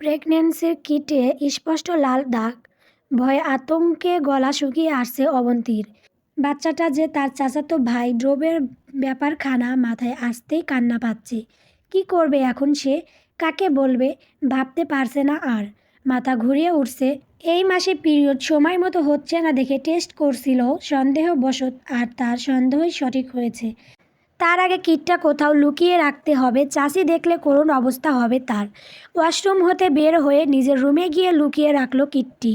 প্রেগন্যান্সির কিটে স্পষ্ট লাল দাগ, ভয়ে আতঙ্কে গলা শুকিয়ে আসছে অবন্তীর। বাচ্চাটা যে তার চাচাতো ভাই ড্রোবের ব্যাপারখানা মাথায় আসতেই কান্না পাচ্ছে। কি করবে এখন সে? কাকে বলবে? ভাবতে পারছে না আর। মাথা ঘুরিয়ে উঠছে, এই মাসে পিরিয়ড সময় মতো হচ্ছে না দেখে টেস্ট করছিল, সন্দেহবশত আর তার সন্দেহই সঠিক হয়েছে। তার আগে কিটটা কোথাও লুকিয়ে রাখতে হবে, চাষি দেখলে করুণ অবস্থা হবে তার। ওয়াশরুম হতে বের হয়ে নিজের রুমে গিয়ে লুকিয়ে রাখল কিটটি।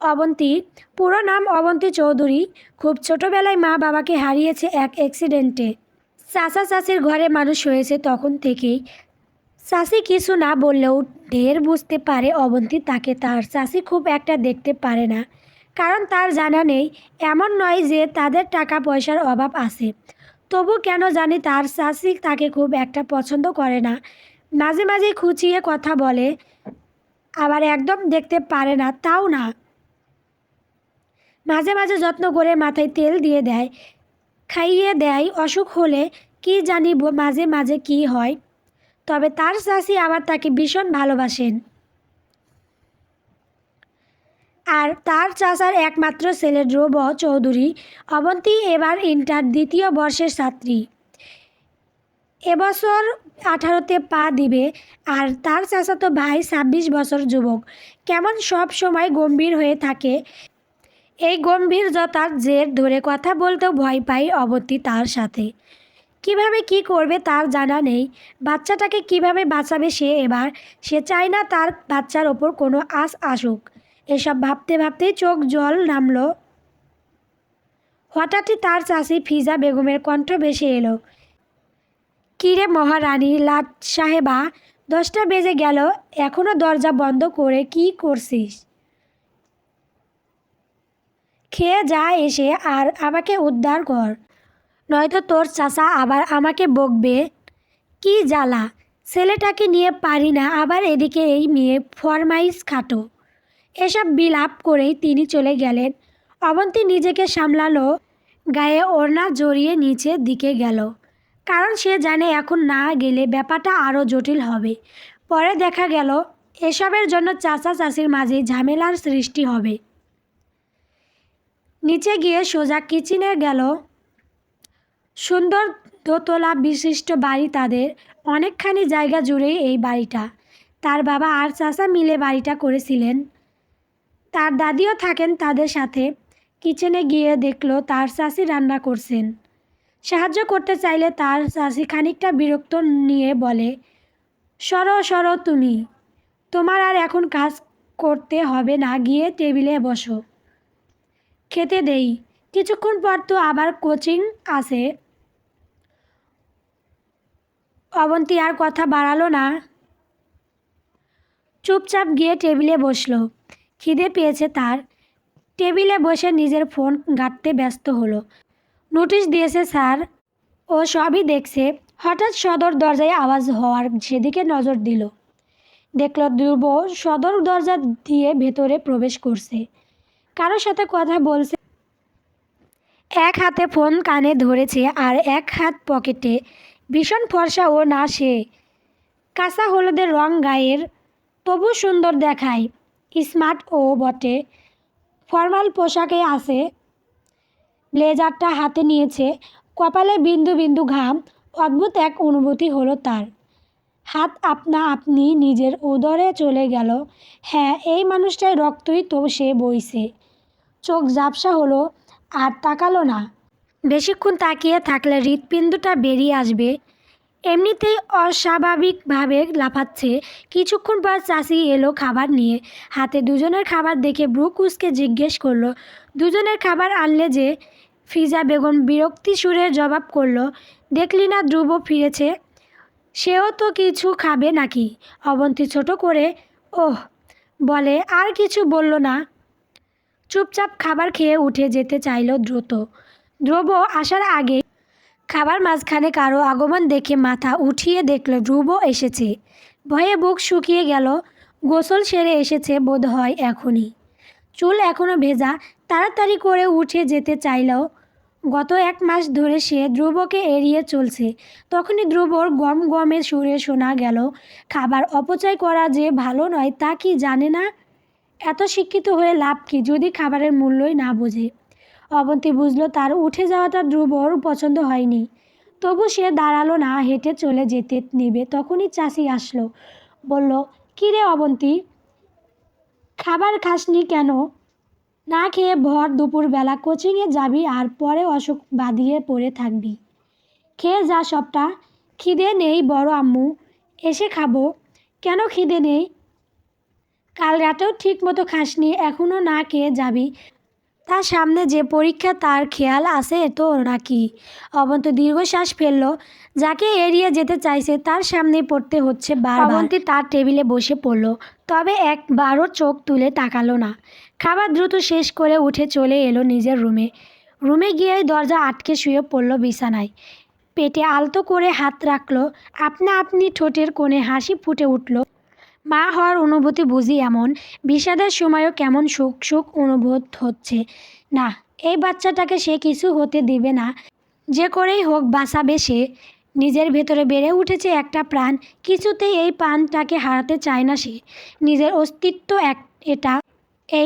অবন্তী, পুরো নাম অবন্তী চৌধুরী, খুব ছোটোবেলায় মা বাবাকে হারিয়েছে এক অ্যাক্সিডেন্টে চাষা চাষির ঘরে মানুষ হয়েছে তখন থেকেই। চাষি কিছু না বললেও ঢের বুঝতে পারে অবন্তী তাকে, তার চাষি খুব একটা দেখতে পারে না। কারণ তার জানা নেই, এমন নয় যে তাদের টাকা পয়সার অভাব আছে। তবু কেন জানি তার চাষি তাকে খুব একটা পছন্দ করে না। মাঝে মাঝে খুঁচিয়ে কথা বলে, আবার একদম দেখতে পারে না, তাও না। মাঝে মাঝে যত্ন করে মাথায় তেল দিয়ে দেয়, খাইয়ে দেয়, অসুখ হলে কি জানি মাঝে মাঝে কি হয়। তবে তার চাষি আবার তাকে ভীষণ ভালোবাসেন। আর তার চাচার একমাত্র ছেলে ধ্রুব চৌধুরী, অবন্তী এবার ইন্টার দ্বিতীয় বর্ষের ছাত্রী। এবছর আঠারোতে পা দিবে আর তার চাচাতো ভাই ছাব্বিশ বছর যুবক। কেমন সব সময় গম্ভীর হয়ে থাকে। এই গম্ভীরতার জের ধরে কথা বলতেও ভয় পাই অবতী তার সাথে। কীভাবে কি করবে তার জানা নেই। বাচ্চাটাকে কীভাবে বাঁচাবে সে এবার, সে চায় না তার বাচ্চার ওপর কোনো আশ আসুক। এসব ভাবতে ভাবতেই চোখ জল নামলো। হঠাৎই তার চাষি ফিজা বেগমের কণ্ঠ ভেসে এলো। কিরে মহারানী, লাট সাহেবা, দশটা বেজে গেল এখনও দরজা বন্ধ করে কি করছিস? খেয়ে যা এসে আর আমাকে উদ্ধার কর, নয়তো তোর চাচা আবার আমাকে বকবে। কি জ্বালা, ছেলেটাকে নিয়ে পারি না, আবার এদিকে এই মেয়ে ফরমাইশ খাটো। এসব বিলাপ করেই তিনি চলে গেলেন। অবন্তী নিজেকে সামলালো, গায়ে ওড়না জড়িয়ে নিচের দিকে গেল। কারণ সে জানে এখন না গেলে ব্যাপারটা আরও জটিল হবে। পরে দেখা গেল, এসবের জন্য চাচা চাষির মাঝে ঝামেলার সৃষ্টি হবে। নিচে গিয়ে সোজা কিচেনে গেল। সুন্দর দোতলা বিশিষ্ট বাড়ি তাদের, অনেকখানি জায়গা জুড়েই এই বাড়িটা। তার বাবা আর চাচা মিলে বাড়িটা করেছিলেন। তার দাদিও থাকেন তাদের সাথে। কিচেনে গিয়ে দেখল তার চাষি রান্না করছেন। সাহায্য করতে চাইলে তার চাষি খানিকটা বিরক্ত নিয়ে বলে, সরো সরো তুমি। তোমার আর এখন কাজ করতে হবে না, গিয়ে টেবিলে বসো। খেতে দেই। কিছুক্ষণ পর তো আবার কোচিং আছে। অবন্তী আর কথা বাড়ালো না। চুপচাপ গিয়ে টেবিলে বসল। খিদে পেয়েছে তার। টেবিলে বসে নিজের ফোন ঘাঁটতে ব্যস্ত হলো। নোটিশ দিয়েছে, স্যার। ও সবই দেখছে। হঠাৎ সদর দরজায় আওয়াজ হওয়ার সেদিকে নজর দিল। দেখল ধ্রুব সদর দরজা দিয়ে ভেতরে প্রবেশ করছে। কারোর সাথে কথা বলছে। এক হাতে ফোন কানে ধরেছে আর এক হাত পকেটে। ভীষণ ফর্সা ও না সে কাঁচা হলুদের রং গায়ের, তবু সুন্দর দেখায়। স্মার্ট ও বটে। ফর্মাল পোশাকে আছে। ব্লেজারটা হাতে নিয়েছে। কপালে বিন্দু বিন্দু ঘাম। অদ্ভুত এক অনুভূতি হলো তার। হাত আপনা আপনি নিজের উদরে চলে গেল। হ্যাঁ এই মানুষটার রক্তই তো সে বইছে। চোখ ঝাপসা হলো, আর তাকালো না। বেশিক্ষণ তাকিয়ে থাকলে হৃৎপিণ্ডটা বেরিয়ে আসবে। এমনিতেই অস্বাভাবিকভাবে লাফাচ্ছে। কিছুক্ষণ পর চাষি এলো খাবার নিয়ে। হাতে দুজনের খাবার দেখে ব্রু কুসকে জিজ্ঞেস করল, দুজনের খাবার আনলে যে? ফিজা বেগম বিরক্তি সুরে জবাব করল, দেখলি না ধ্রুব ফিরেছে? সেও তো কিছু খাবে নাকি? অবন্তী ছোট করে, ওহ, বলে, আর কিছু বলল না। চুপচাপ খাবার খেয়ে উঠে যেতে চাইল দ্রুত। ধ্রুব আসার আগে খাবার মাঝখানে কারও আগমন দেখে মাথা উঠিয়ে দেখল ধ্রুব এসেছে। ভয়ে বুক শুকিয়ে গেল, গোসল সেরে এসেছে বোধ হয় এখনই। চুল এখনও ভেজা, তাড়াতাড়ি করে উঠে যেতে চাইলেও গত এক মাস ধরে সে ধ্রুবকে এড়িয়ে চলছে। তখনই ধ্রুবর গম গমের সুরে শোনা গেল, খাবার অপচয় করা যে ভালো নয় তা কি জানে না? এত শিক্ষিত হয়ে লাভ কি যদি খাবারের মূল্যই না বোঝে? অবন্তী বুঝলো তার উঠে যাওয়াটা ধ্রুবর পছন্দ হয়নি। তবু সে দাঁড়াল না, হেঁটে চলে যেতে নেবে, তখনই চাষি আসলো। বলল, কী রে অবন্তী, খাবার খাসনি কেন? না খেয়ে ভর, দুপুরবেলা কোচিংয়ে যাবি আর পরে অসুখ বাঁধিয়ে পড়ে থাকবি। খেয়ে যা সবটা। খিদে নেই বড় আম্মু, এসে খাব। কেন খিদে নেই? কাল রাতেও ঠিক মতো খাসনি এখনও না খেয়ে যাবি। তার সামনে যে পরীক্ষা তার খেয়াল আছে তো নাকি? অবন্ত দীর্ঘশ্বাস ফেলল। যাকে এড়িয়ে যেতে চাইছে তার সামনে পড়তে হচ্ছে বার অবন্তী তার টেবিলে বসে পড়ল, তবে একবারও চোখ তুলে তাকালো না। খাবার দ্রুত শেষ করে উঠে চলে এলো নিজের রুমে। রুমে গিয়ে দরজা আটকে শুয়ে পড়ল বিছানায়। পেটে আলতো করে হাত রাখল। আপনা আপনি ঠোঁটের কোণে হাসি ফুটে উঠল। মা হওয়ার অনুভূতি বুঝি এমন, বিষাদের সময়ও কেমন সুখ সুখ অনুভূত হচ্ছে। না, এই বাচ্চাটাকে সে কিছু হতে দেবে না। যে করেই হোক বাঁচাবে সে। নিজের ভেতরে বেড়ে উঠেছে একটা প্রাণ, কিছুতেই এই প্রাণটাকে হারাতে চায় না সে। নিজের অস্তিত্ব এক, এটা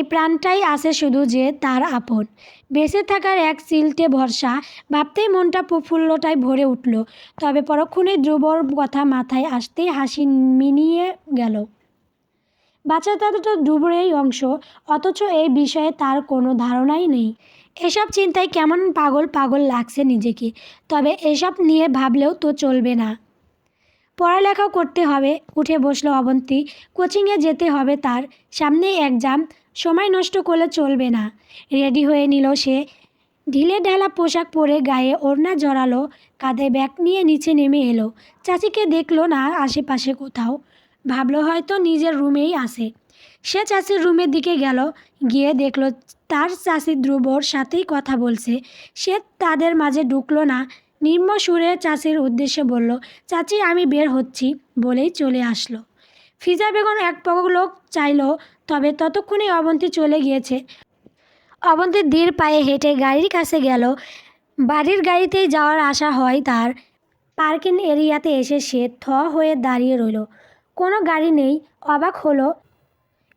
প্রাণটাই আছে শুধু যে তার আপন। বেঁচে থাকার এক চিলটে ভরসা, ভাবতেই মনটা প্রফুল্লটায় ভরে উঠল। তবে পরক্ষণে ধ্রুবর কথা মাথায় আসতেই হাসি মিনিয়ে গেল। বাচ্চা বাচ্চাটা তো ধ্রুবরেই অংশ, অথচ এই বিষয়ে তার কোনো ধারণাই নেই। এসব চিন্তায় কেমন পাগল পাগল লাগছে নিজেকে, তবে এসব নিয়ে ভাবলেও তো চলবে না। পড়ালেখাও করতে হবে, উঠে বসল অবন্তী, কোচিংয়ে যেতে হবে তার, সামনেই এক্সাম সময় নষ্ট করলে চলবে না। রেডি হয়ে নিল সে। ঢিলে ঢালা পোশাক পরে গায়ে ওড়না জড়ালো, কাঁধে ব্যাগ নিয়ে নিচে নেমে এলো। চাচিকে দেখল না আশেপাশে কোথাও। ভাবলো হয়তো নিজের রুমেই আসে সে চাষির রুমের দিকে গেল, গিয়ে দেখল তার চাষি ধ্রুবর সাথেই কথা বলছে। সে তাদের মাঝে ঢুকলো না। নিম্ন সুরে চাষির উদ্দেশ্যে বলল, চাচি, আমি বের হচ্ছি, বলেই চলে আসলো। ফিজা বেগম এক পলক চাইলো, তবে ততক্ষণে অবন্তী চলে গিয়েছে। অবন্তী ধীর পায়ে হেঁটে গাড়ির কাছে গেল। বাড়ির গাড়িতেই যাওয়ার আশা হয় তার। পার্কিং এরিয়াতে এসে সে থ হয়ে দাঁড়িয়ে রইল। কোনো গাড়ি নেই, অবাক হলো।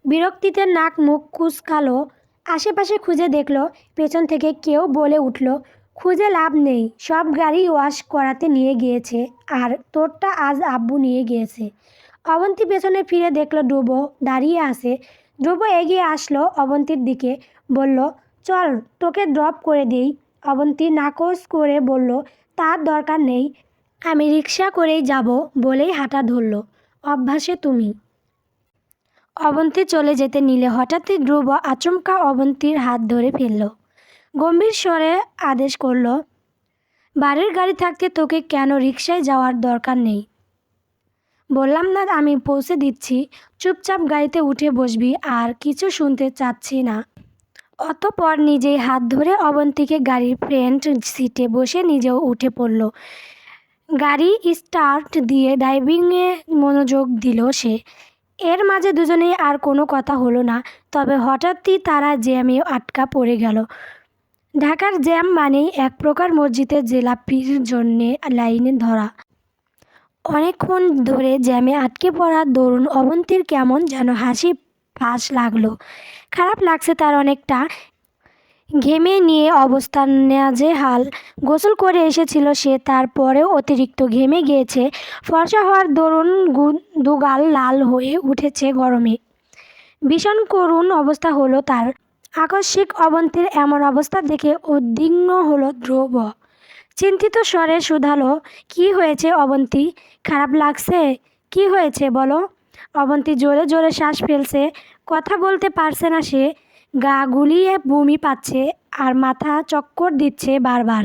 বিরক্তিতে নাক মুখ কুচকালো। আশেপাশে খুঁজে দেখল, পেছন থেকে কেউ বলে উঠল, খুঁজে লাভ নেই, সব গাড়ি ওয়াশ করাতে নিয়ে গিয়েছে, আর তোরটা আজ আব্বু নিয়ে গিয়েছে। অবন্তী পেছনে ফিরে দেখল ডুবো দাঁড়িয়ে আছে। ধ্রুব এগিয়ে আসলো অবন্তীর দিকে, বলল, চল, তোকে ড্রপ করে দিই। অবন্তী নাকচ করে বলল তার দরকার নেই, আমি রিক্সা করেই যাব বলেই হাঁটা ধরল। অভ্যাসে তুমি। অবন্তী চলে যেতে নিলে হঠাৎই ধ্রুব আচমকা অবন্তীর হাত ধরে ফেলল। গম্ভীর স্বরে আদেশ করল, বাড়ির গাড়ি থাকতে তোকে কেন রিক্সায় যাওয়ার দরকার নেই? বললাম না আমি পৌঁছে দিচ্ছি। চুপচাপ গাড়িতে উঠে বসবি, আর কিছু শুনতে চাচ্ছি না। অতপর নিজেই হাত ধরে অবন্তীকে গাড়ির ফ্রন্ট সিটে বসে নিজেও উঠে পড়ল। গাড়ি স্টার্ট দিয়ে ড্রাইভিংয়ে মনোযোগ দিল সে। এর মাঝে দুজনেই আর কোনো কথা হলো না, তবে হঠাৎই তারা জ্যামে আটকা পড়ে গেল। ঢাকার জ্যাম মানেই এক প্রকার মসজিদের জেলাপির জন্যে লাইনে ধরা। অনেকক্ষণ ধরে জ্যামে আটকে পড়ার দরুন অবন্তীর কেমন যেন হাসি ফাঁস লাগল। খারাপ লাগছে তার অনেকটা। ঘেমে নিয়ে অবস্থান নেওয়া হাল গোসল করে এসেছিল সে তারপরেও অতিরিক্ত ঘেমে গিয়েছে। ফর্সা হওয়ার দরুন দুগাল লাল হয়ে উঠেছে গরমে। ভীষণ করুণ অবস্থা হলো তার। আকস্মিক অবন্তীর এমন অবস্থা দেখে উদ্বিগ্ন হলো ধ্রুব। চিন্তিত স্বরে শুধালো, কি হয়েছে অবন্তি? খারাপ লাগছে? কি হয়েছে বলো? অবন্তী জোরে জোরে শ্বাস ফেলছে, কথা বলতে পারছে না সে। গা গুলিয়ে বমি পাচ্ছে আর মাথা চক্কর দিচ্ছে বারবার।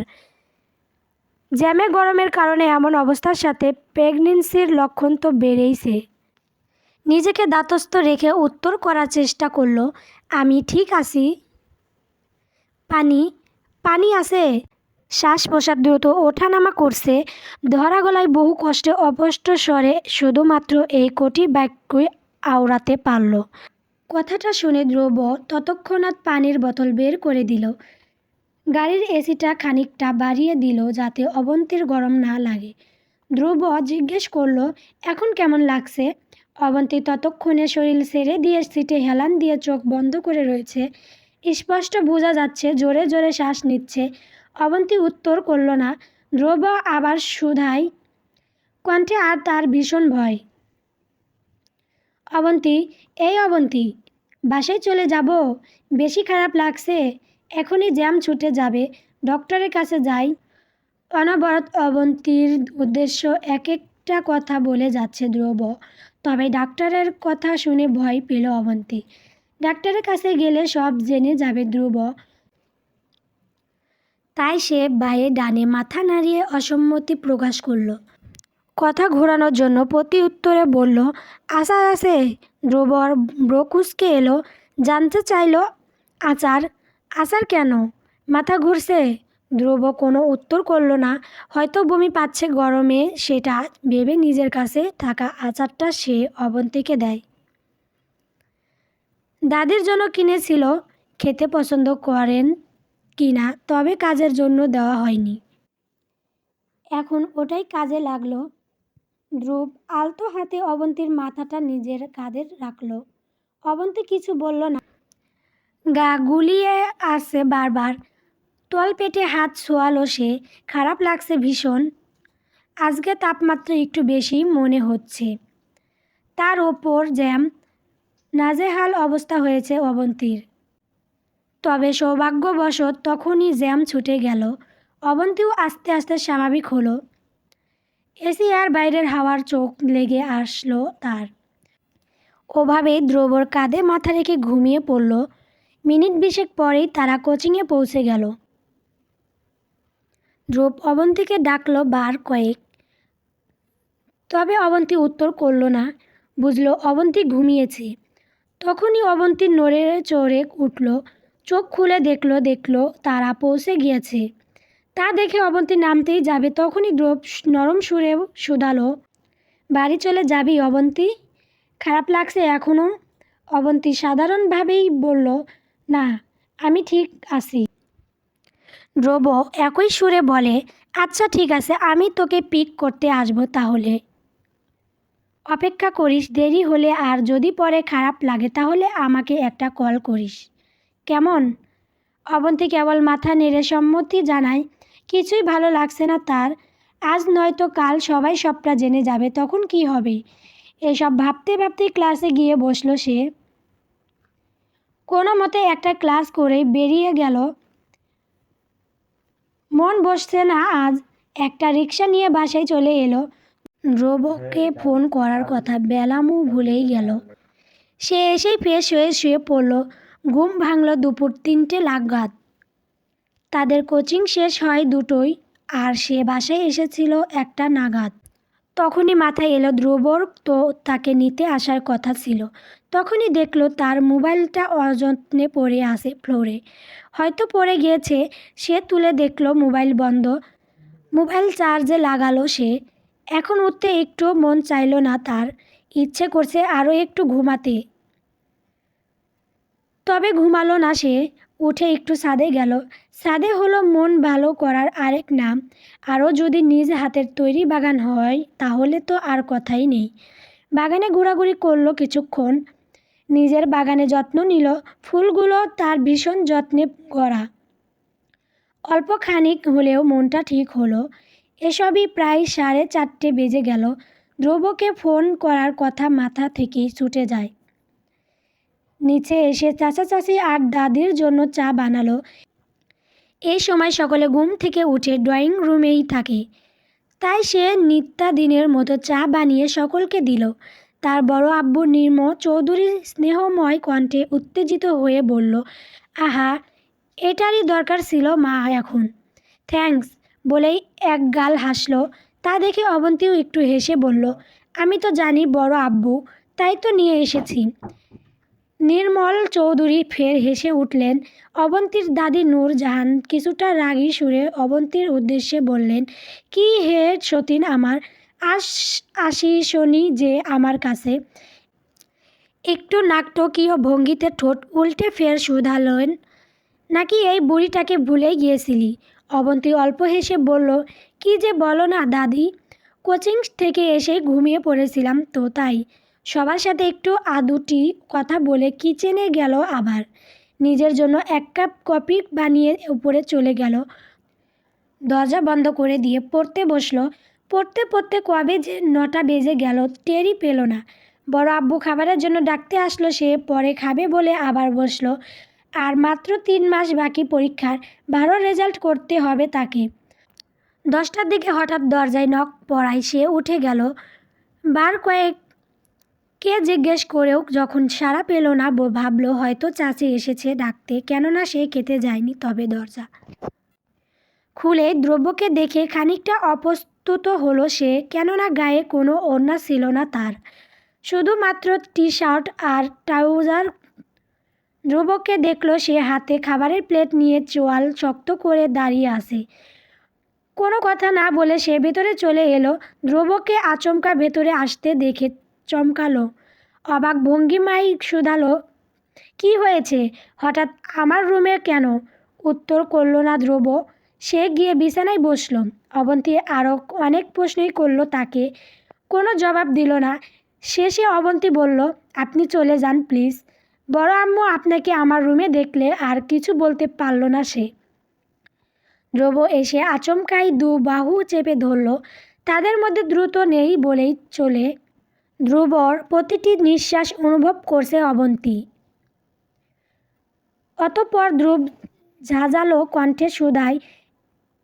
জ্যামে গরমের কারণে এমন অবস্থার সাথে প্রেগনেন্সির লক্ষণ তো বেড়েইছে নিজেকে দাতস্থ রেখে উত্তর করার চেষ্টা করল, আমি ঠিক আছি। পানি? পানি আছে? শ্বাস প্রশ্বাস দ্রুত ওঠানামা করছে। ধরা গলায় বহু কষ্টে অপষ্ট স্বরে শুধুমাত্র এই কটি বাক্যই আওড়াতে পারল। কথাটা শুনে ধ্রুব ততক্ষণাৎ পানির বোতল বের করে দিল। গাড়ির এসিটা খানিকটা বাড়িয়ে দিল যাতে অবন্তীর গরম না লাগে। ধ্রুব জিজ্ঞেস করল, এখন কেমন লাগছে? অবন্তী ততক্ষণে শরীর ছেড়ে দিয়ে সিটে হেলান দিয়ে চোখ বন্ধ করে রয়েছে। স্পষ্ট বোঝা যাচ্ছে, জোরে জোরে শ্বাস নিচ্ছে। অবন্তী উত্তর করল না। ধ্রুব আবার সুধাই কণ্ঠে আর তার ভীষণ ভয়। অবন্তী, এই অবন্তী, বাসায় চলে যাব? বেশি খারাপ লাগছে। এখনই জ্যাম ছুটে যাবে। ডক্টরের কাছে যাই। অনবরত অবন্তীর উদ্দেশ্য এক একটা কথা বলে যাচ্ছে ধ্রুব। তবে ডাক্তারের কথা শুনে ভয় পেল অবন্তী। ডাক্তারের কাছে গেলে সব জেনে যাবে ধ্রুব। তাই সে বায়ে ডানে মাথা নাড়িয়ে অসম্মতি প্রকাশ করল। কথা ঘোরানোর জন্য প্রতি উত্তরে বলল, আচার আছে। ধ্রুবর ব্রকুসকে এলো, জানতে চাইলো, আচার? আচার কেন? মাথা ঘুরছে। ধ্রুব কোনো উত্তর করল না। হয়তো বমি পাচ্ছে গরমে, সেটা ভেবে নিজের কাছে থাকা আচারটা সে অবন্তীকে দেয়। দাদির জন্য কিনেছিল। খেতে পছন্দ করেন কিনা তবে কাজের জন্য দেওয়া হয়নি। এখন ওটাই কাজে লাগল। ধ্রুব আলতো হাতে অবন্তীর মাথাটা নিজের কাঁধে রাখল। অবন্তী কিছু বলল না। গা গুলিয়ে আসছে বারবার। তল পেটে হাত ছোয়ালো সে। খারাপ লাগছে ভীষণ। আজকে তাপমাত্রা একটু বেশি মনে হচ্ছে। তার ওপর জ্যাম। নাজেহাল অবস্থা হয়েছে অবন্তীর। তবে সৌভাগ্যবশত তখনই জ্যাম ছুটে গেল। অবন্তীও আস্তে আস্তে স্বাভাবিক হলো। এসি আর বাইরের হাওয়ার চোখ লেগে আসলো তার। ওভাবেই ধ্রুবর কাঁধে মাথা রেখে ঘুমিয়ে পড়ল। মিনিট বিশেক পরেই তারা কোচিংয়ে পৌঁছে গেল। ধ্রুব অবন্তীকে ডাকলো বার কয়েক। তবে অবন্তী উত্তর করল না। বুঝলো অবন্তী ঘুমিয়েছে। তখনই অবন্তী নড়ে চড়ে উঠল। চোখ খুলে দেখল দেখল, তারা পৌঁছে গিয়েছে। তা দেখে অবন্তী নামতেই যাবে, তখনই ধ্রুব নরম সুরে শুধালো, বাড়ি চলে যাবি অবন্তী? খারাপ লাগছে এখনও অবন্তী সাধারণভাবেই বলল, না, আমি ঠিক আছি। ধ্রুব একই সুরে বলে আচ্ছা ঠিক আছে, আমি তোকে পিক করতে আসব তাহলে। অপেক্ষা করিস, দেরি হলে আর যদি পরে খারাপ লাগে, তাহলে আমাকে একটা কল করিস। কেমন? অবন্তী কেবল মাথা নেড়ে সম্মতি জানায় কিছুই ভালো লাগছে না তার। আজ নয়তো কাল সবাই সবটা জেনে যাবে তখন কি হবে? এসব ভাবতে ভাবতে ক্লাসে গিয়ে বসল সে। কোনো মতে একটা ক্লাস করে বেরিয়ে গেল। মন বসছে না আজ। একটা রিক্সা নিয়ে বাসায় চলে এলো। ধ্রুবকে ফোন করার কথা বেলামও ভুলেই গেল। সে এসেই ফ্রেশ হয়ে শুয়ে পড়ল। ঘুম ভাঙল দুপুর তিনটে লাগাত তাদের কোচিং শেষ হয় দুটোই, আর সে বাসায় এসেছিল একটা নাগাদ। তখনই মাথায় এলো ধ্রুবর তো তাকে নিতে আসার কথা ছিল। তখনই দেখল তার মোবাইলটা অযত্নে পড়ে আছে ফ্লোরে। হয়তো পড়ে গিয়েছে, সে তুলে দেখল মোবাইল বন্ধ। মোবাইল চার্জে লাগালো সে। এখন উঠতে একটু মন চাইলো না তার। ইচ্ছে করছে আরও একটু ঘুমাতে। তবে ঘুমালো না সে। উঠে একটু সাদে গেল। সাদে হলো মন ভালো করার আরেক নাম। আরও যদি নিজ হাতের তৈরি বাগান হয়, তাহলে তো আর কথাই নেই। বাগানে ঘোরাঘুরি করল কিছুক্ষণ। নিজের বাগানে যত্ন নিল। ফুলগুলো তার ভীষণ যত্নে গড়া অল্প খানিক হলেও মনটা ঠিক হলো। এসবই প্রায় সাড়ে চারটে বেজে গেল। ধ্রুবকে ফোন করার কথা মাথা থেকেই ছুটে যায়। নিচে এসে চাচা চাচি আর দাদির জন্য চা বানালো। এই সময় সকলে ঘুম থেকে উঠে ড্রয়িং রুমেই থাকে। তাই সে নিত্যাদিনের মতো চা বানিয়ে সকলকে দিল। তার বড় আব্বু নির্ম চৌধুরী স্নেহময় কণ্ঠে উত্তেজিত হয়ে বলল, আহা, এটারই দরকার ছিল মা এখন। থ্যাঙ্কস, বলেই এক গাল হাসল। তা দেখে অবন্তীও একটু হেসে বলল, আমি তো জানি বড় আব্বু, তাই তো নিয়ে এসেছি। নির্মল চৌধুরী ফের হেসে উঠলেন, অবন্তীর দাদি নূর জাহান কিছুটা রাগী সুরে অবন্তীর উদ্দেশ্যে বললেন, কি হে সতীন আমার, আস, আসি শনি যে আমার কাছে। একটু নাটকীয় ভঙ্গিতে ঠোঁট উল্টে ফের শুধালেন, নাকি এই বুড়িটাকে ভুলে গিয়েছিলি? অবন্তী অল্প হেসে বলল, কি যে বলো না দাদি, কোচিং থেকে এসে ঘুমিয়ে পড়েছিলাম তো তাই। সবার সাথে একটু আদুটি কথা বলে কিচেনে গেল আবার। নিজের জন্য এক কাপ কফি বানিয়ে উপরে চলে গেল। দরজা বন্ধ করে দিয়ে পড়তে বসল। পড়তে পড়তে কবে যে নটা বেজে গেল টেরই পেল না। বড় আব্বু খাবারের জন্য ডাকতে আসলো সে, পরে খাবে বলে আবার বসল। আর মাত্র তিন মাস বাকি পরীক্ষার, ভালো রেজাল্ট করতে হবে তাকে। দশটার দিকে হঠাৎ দরজায় নখ পড়ায় সে উঠে গেল। বার কয়েক কে জিজ্ঞেস করেও যখন সাড়া পেল না ভাবলো হয়তো চাচি এসেছে ডাকতে। কেননা সে খেতে যায়নি তবে দরজা খুলে দ্রব্যকে দেখে খানিকটা অপ্রস্তুত হলো সে, কেননা গায়ে কোনো ওড়না ছিল না তার। শুধুমাত্র টি শার্ট আর ট্রাউজার ধ্রুবকে দেখল সে হাতে খাবারের প্লেট নিয়ে চোয়াল শক্ত করে দাঁড়িয়ে আছে। কোনো কথা না বলে সে ভেতরে চলে এলো। ধ্রুবকে আচমকা ভেতরে আসতে দেখে চমকালো। অবাক ভঙ্গিমাই শুধালো, কি হয়েছে? হঠাৎ আমার রুমে কেন? উত্তর করল না ধ্রুব। সে গিয়ে বিছানায় বসল। অবন্তী আরও অনেক প্রশ্নই করল তাকে। কোনো জবাব দিল না। শেষে অবন্তী বলল, আপনি চলে যান, প্লিজ। বড় আম্মু আপনাকে আমার রুমে দেখলে আর কিছু বলতে পারল না সে। ধ্রুব এসে আচমকাই দু বাহু চেপে ধরল। তাদের মধ্যে দ্রুত নেই বলেই চলে ধ্রুবর প্রতিটি নিঃশ্বাস অনুভব করছে অবন্তী। অতপর ধ্রুব ঝাঁঝালো কণ্ঠে শুধায়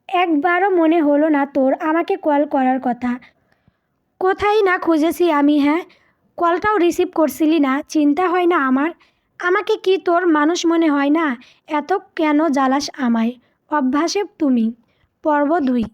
একবারও মনে হলো না তোর, আমাকে কল করার কথা। কোথায় না খুঁজেছি আমি হ্যাঁ? কলটাও রিসিভ করছিলি না, চিন্তা হয় না আমার? আমাকে কি তোর মানুষ মনে হয় না? এত কেন জ্বালাস আমায়? অভ্যাসে তুমি। পর্ব দুই।